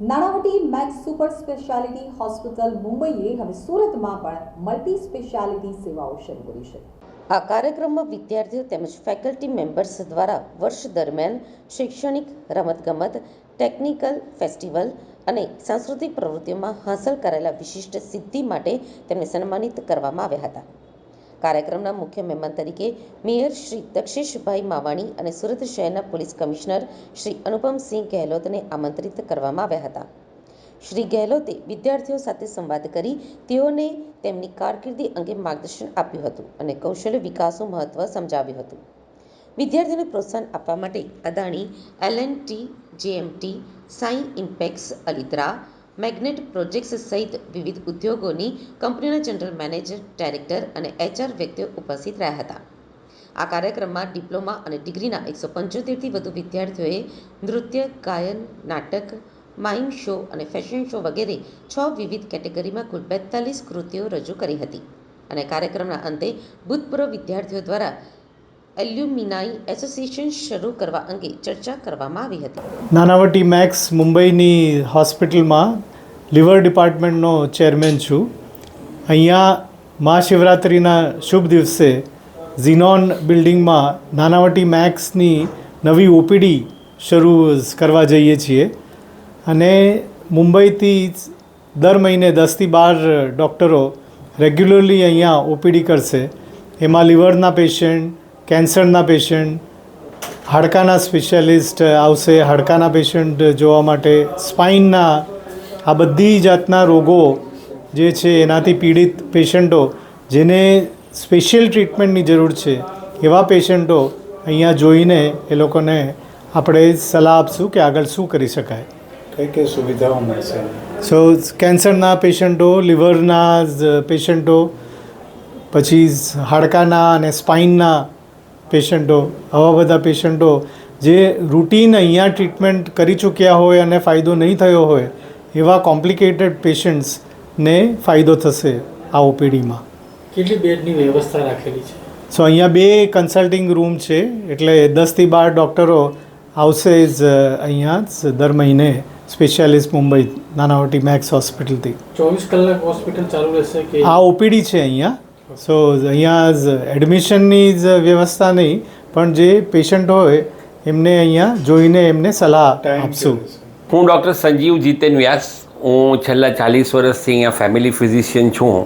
Nanavati Max super speciality hospital મુંબઈએ હવે સુરતમાં પણ મલ્ટી સ્પેશિયાલિટી સેવાઓ શરૂ કરી છે. આ કાર્યક્રમમાં વિદ્યાર્થીઓ તેમજ ફેકલ્ટી મેમ્બર્સ દ્વારા વર્ષ દરમિયાન શૈક્ષણિક, રમતગમત, ટેકનિકલ, ફેસ્ટિવલ અને સાંસ્કૃતિક પ્રવૃત્તિઓમાં હાંસલ કરેલા વિશિષ્ટ સિદ્ધિ માટે તેમને સન્માનિત કરવામાં આવ્યા હતા. કાર્યક્રમના મુખ્ય મહેમાન તરીકે મેયર શ્રી દક્ષેશભાઈ માવાણી અને સુરત શહેરના પોલીસ કમિશનર શ્રી અનુપમસિંહ ગેહલોતને આમંત્રિત કરવામાં આવ્યા હતા. શ્રી ગેહલોતે વિદ્યાર્થીઓ સાથે સંવાદ કરી તેઓને તેમની કારકિર્દી અંગે માર્ગદર્શન આપ્યું હતું અને કૌશલ્ય વિકાસનું મહત્ત્વ સમજાવ્યું હતું. વિદ્યાર્થીઓને પ્રોત્સાહન આપવા માટે Adani LNT JMT Sai Impex, Alidra magnet projects સહિત વિવિધ ઉદ્યોગોની કંપનીના જનરલ મેનેજર, ડાયરેક્ટર અને એચઆર વ્યક્તિઓ ઉપસ્થિત રહ્યા હતા. આ કાર્યક્રમમાં ડિપ્લોમા અને ડિગ્રીના એકસો પંચોતેરથી વધુ વિદ્યાર્થીઓએ નૃત્ય, ગાયન, નાટક માઇમ શો અને ફેશન શો વગેરે છ વિવિધ કેટેગરીમાં કુલ બેતાલીસ કૃતિઓ રજૂ કરી હતી અને કાર્યક્રમના અંતે ભૂતપૂર્વ વિદ્યાર્થીઓ દ્વારા એલ્યુમિનાઈ એસોસિએશન શરૂ કરવા અંગે ચર્ચા કરવામાં આવી હતી. નાનાવટી મેક્સ મુંબઈની હોસ્પિટલમાં લિવર ડિપાર્ટમેન્ટનો ચેરમેન છું. અહીંયા મહાશિવરાત્રિના શુભ દિવસે ઝીનોન બિલ્ડિંગમાં નાનાવટી મેક્સની નવી ઓપીડી શરૂ કરવા જઈએ છીએ. અને મુંબઈથી દર મહિને દસથી બાર ડૉક્ટરો રેગ્યુલરલી અહીંયા ઓપીડી કરશે. એમાં લિવરના પેશન્ટ કેન્સરના પેશન્ટ હાડકાના સ્પેશિયાલિસ્ટ આવશે હાડકાના પેશન્ટ જોવા માટે. સ્પાઇનના આ બધી જાતના રોગો જે છે એનાથી પીડિત પેશન્ટો જેને સ્પેશિયલ ટ્રીટમેન્ટની જરૂર છે એવા પેશન્ટો અહીંયા જોઈને એ લોકોને આપણે સલાહ આપશું કે આગળ શું કરી શકાય. કઈ કઈ સુવિધાઓ મળશે? સો કેન્સરના પેશન્ટો લિવરના પેશન્ટો પછી હાડકાના અને સ્પાઇનના પેશન્ટો આવા બધા પેશન્ટો જે રૂટીન અહીંયા ટ્રીટમેન્ટ કરી ચૂક્યા હોય અને ફાયદો નહીં થયો હોય એવા કોમ્પ્લિકેટેડ પેશન્ટ્સને ફાયદો થશે આ ઓપીડીમાં. કેટલી બેડની વ્યવસ્થા રાખેલી છે? સો અહીંયા બે કન્સલ્ટિંગ રૂમ છે એટલે દસથી બાર ડૉક્ટરો આવશે જ અહીંયા દર મહિને સ્પેશિયાલિસ્ટ મુંબઈ નાનાવટી મેક્સ હોસ્પિટલથી. ચોવીસ કલાક હોસ્પિટલ ચાલુ રહેશે કે? આ ઓપીડી છે અહીંયા. સો અહીંયા જ એડમિશનની જ વ્યવસ્થા નહીં પણ જે પેશન્ટ હોય એમને અહીંયા જોઈને એમને સલાહ આપશું. હું ડૉક્ટર સંજીવ જીતેન વ્યાસ હું છેલ્લા ચાલીસ વર્ષથી અહીંયા ફેમિલી ફિઝિશિયન છું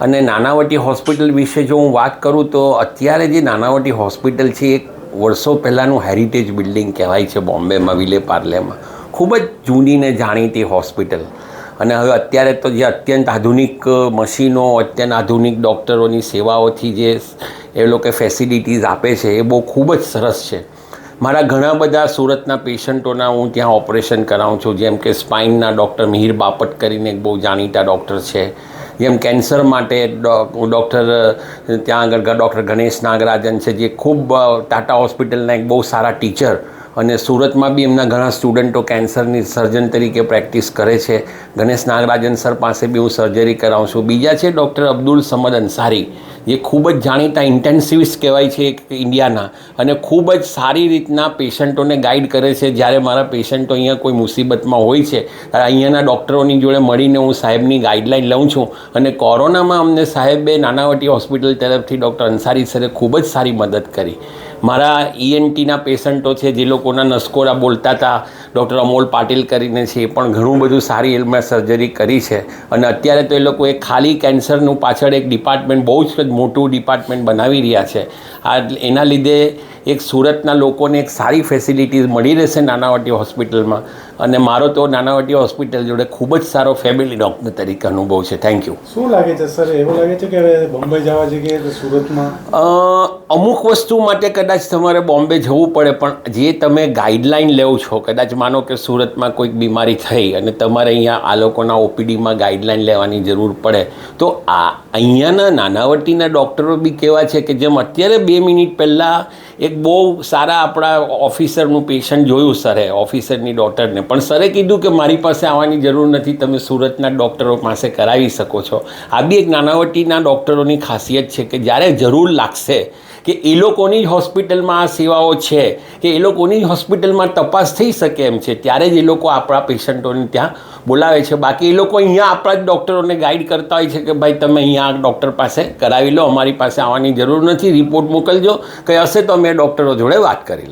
અને નાનાવટી હોસ્પિટલ વિશે જો હું વાત કરું તો અત્યારે જે નાનાવટી હોસ્પિટલ છે એક વર્ષો પહેલાંનું હેરિટેજ બિલ્ડિંગ કહેવાય છે બોમ્બેમાં વિલે પાર્લેમાં ખૂબ જ જૂની ને જાણીતી હોસ્પિટલ અને હવે અત્યારે તો જે અત્યંત આધુનિક મશીનો, અત્યંત આધુનિક ડૉક્ટરોની સેવાઓથી જે એ લોકો ફેસિલિટીઝ આપે છે, એ બહુ ખૂબ જ સરસ છે. મારા ઘણા બધા સુરતના પેશન્ટોના હું ત્યાં ઓપરેશન કરાવું છું, જેમ કે સ્પાઇનના ડૉક્ટર મિહિર બાપટ કરીને એક બહુ જાણીતા ડૉક્ટર છે. જેમ કેન્સર માટે ડૉક્ટર ત્યાં આગળ ડૉક્ટર ગણેશ નાગરાજન છે, જે ખૂબ ટાટા હોસ્પિટલના એક બહુ સારા ટીચર અને સુરતમાં બી એમના ઘણા સ્ટુડન્ટો કેન્સરની સર્જન તરીકે પ્રેક્ટિસ કરે છે. ગણેશ નાગરાજન સર પાસે બી હું સર્જરી કરાવું છું. બીજા છે ડૉક્ટર અબ્દુલ સમદ અંસારી, જે ખૂબ જ જાણીતા ઇન્ટેન્સિવિસ્ટ કહેવાય છે ઇન્ડિયાના અને ખૂબ જ સારી રીતના પેશન્ટોને ગાઈડ કરે છે. જ્યારે મારા પેશન્ટો અહીંયા કોઈ મુસીબતમાં હોય છે, ત્યારે અહીંયાના ડૉક્ટરોની જોડે મળીને હું સાહેબની ગાઈડલાઈન લઉં છું. અને કોરોનામાં અમને સાહેબે નાનાવટી હોસ્પિટલ તરફથી ડૉક્ટર અંસારી સરે ખૂબ જ સારી મદદ કરી. મારા ઈએનટીના પેશન્ટો છે જે લોકોના નસકોરા બોલતા હતા ડૉક્ટર અમોલ પાટીલ કરીને છે એ પણ ઘણું બધું સારી એમાં સર્જરી કરી છે. અને અત્યારે તો એ લોકોએ ખાલી કેન્સરનું પાછળ એક ડિપાર્ટમેન્ટ બહુ જ મોટું ડિપાર્ટમેન્ટ બનાવી રહ્યા છે. આ એના લીધે એક સુરતના લોકોને એક સારી ફેસિલિટીઝ મળી રહેશે નાનાવટી હોસ્પિટલમાં. અને મારો તો નાનાવટી હોસ્પિટલ જોડે ખૂબ જ સારો ફેમિલી ડૉક્ટર તરીકે અનુભવ છે. થેન્ક યુ શું લાગે છે સર એવું લાગે છે કે બોમ્બે જવા જગ્યાએ સુરતમાં? અમુક વસ્તુ માટે કદાચ તમારે બોમ્બે જવું પડે, પણ જે તમે ગાઈડલાઈન લેવ છો, કદાચ માનો કે સુરતમાં કોઈક બીમારી થઈ અને તમારે અહીંયા આ લોકોના ઓપીડીમાં ગાઈડલાઈન લેવાની જરૂર પડે, તો આ અહીંયાના નાનાવટીના ડૉક્ટરો બી કેવા છે કે જેમ અત્યારે બે મિનિટ પહેલાં એક બહુ સારા આપણા ઓફિસરનું પેશન્ટ જોયું સરે, ઓફિસરની ડૉક્ટરને. પણ સરે કીધું કે મારી પાસે આવવાની જરૂર નથી, તમે સુરતના ડૉક્ટરો પાસે કરાવી શકો છો. આ બી એક નાનાવટીના ડૉક્ટરોની ખાસિયત છે કે જ્યારે જરૂર લાગશે કે એ લોકોની જ હોસ્પિટલમાં આ સેવાઓ છે, કે એ લોકોની જ હોસ્પિટલમાં તપાસ થઈ શકે એમ છે, ત્યારે જ એ લોકો આપણા પેશન્ટોને ત્યાં બોલાવે છે. બાકી એ લોકો અહીંયા આપણા જ ડૉક્ટરોને ગાઈડ કરતા હોય છે કે ભાઈ તમે અહીંયા ડૉક્ટર પાસે કરાવી લો, અમારી પાસે આવવાની જરૂર નથી, રિપોર્ટ મોકલજો. કંઈ હશે તો અમે ડૉક્ટરો જોડે વાત કરી